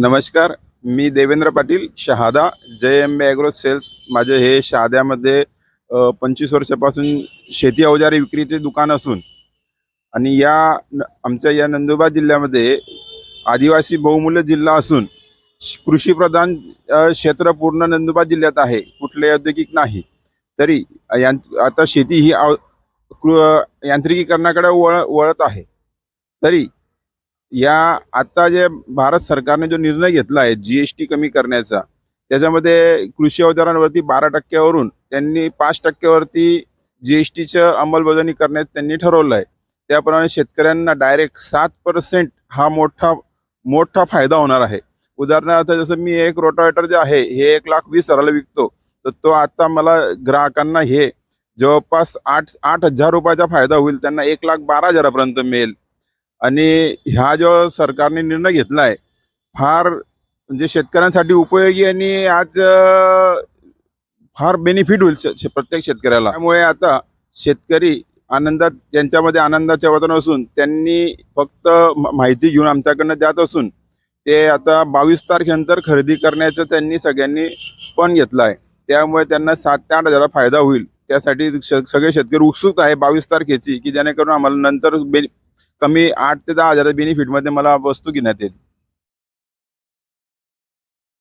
नमस्कार मी Devendra Patil Shahada Jai M B agro sales माझे हे शहाद्यामध्ये पंचवीस वर्षापासून शेती अवजारे विक्रीचे दुकान असून आणि या न- आमच्या या नंदुरबार जिल्ह्यामध्ये आदिवासी बहुमूल्य जिल्हा असून श- कृषीप्रधान क्षेत्र पूर्ण नंदुरबार जिल्ह्यात आहे कुठले औद्योगिक नाही. तरी यां- आता शेती ही आव- कृ- यांत्रिकीकरणाकडे वळ वळत आहे. तरी या आता जे भारत सरकारने जो निर्णय घेतला आहे जी एस टी कमी करण्याचा त्याच्यामध्ये कृषी अवजारांवरती बारा टक्क्यावरून त्यांनी पाच टक्क्यावरती जी एस टीचं अंमलबजावणी करण्यात त्यांनी ठरवलं आहे. त्याप्रमाणे शेतकऱ्यांना डायरेक्ट सात पर्सेंट हा मोठा मोठा फायदा होणार आहे. उदाहरणार्थ जसं मी एक रोटावेटर जे आहे हे एक लाख वीस हजाराला विकतो तर तो आता मला ग्राहकांना हे जवळपास आठ आठ हजार रुपयाचा फायदा होईल त्यांना एक लाख बारा हजारापर्यंत मिळेल. आणि ह्या जो सरकारने निर्णय घेतला आहे फार म्हणजे शेतकऱ्यांसाठी उपयोगी आणि आज फार बेनिफिट होईल प्रत्येक शेतकऱ्याला. त्यामुळे आता शेतकरी आनंदात त्यांच्यामध्ये आनंदाच्या वातावरण असून त्यांनी फक्त माहिती घेऊन आमच्याकडनं जात असून ते आता बावीस तारखेनंतर खरेदी करण्याचं त्यांनी सगळ्यांनी पण घेतलं आहे त्यामुळे त्यांना सात ते आठ हजारा फायदा होईल. त्यासाठी श- सगळे शेतकरी उत्सुक आहे बावीस तारखेची की जेणेकरून आम्हाला नंतर बे कमी आठ ते दहा हजार बेनिफिटमध्ये मला वस्तू घेण्यात येईल.